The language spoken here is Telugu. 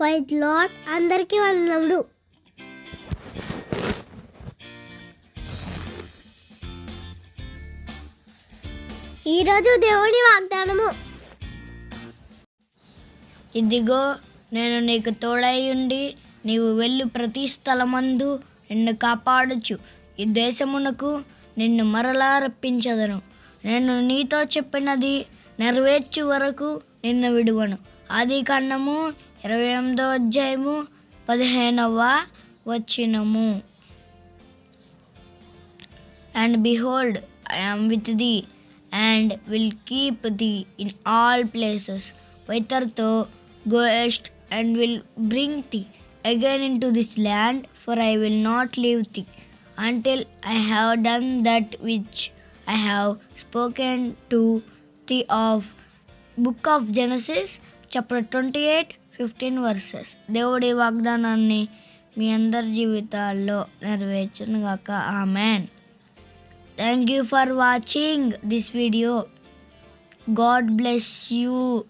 ఫైట్ లాట్ అందరికీ వందనములు. ఈరోజు దేవుని వాగ్దానము. ఇదిగో నేను నీకు తోడై ఉండి నీవు వెళ్ళు ప్రతి స్థలమందు నిన్ను కాపాడచ్చు ఈ దేశమునకు నిన్ను మరలా రప్పించదను. నేను నీతో చెప్పినది నెరవేర్చు వరకు నిన్ను విడువను. ఆది కాండము ఇరవై ఎనిమిదో అధ్యాయము పదిహేనవ వచ్చినము and behold I am with thee and will keep thee in all places whither thou goest and will bring thee again into this land for I will not leave thee until I have done that which I have spoken to thee of book of Genesis chapter twenty eight fifteen verses. దేవుడి వాగ్దానాన్ని మీ అందరి జీవితాల్లో నెరవేర్చను కాక ఆ man thank you for watching this video. God bless you.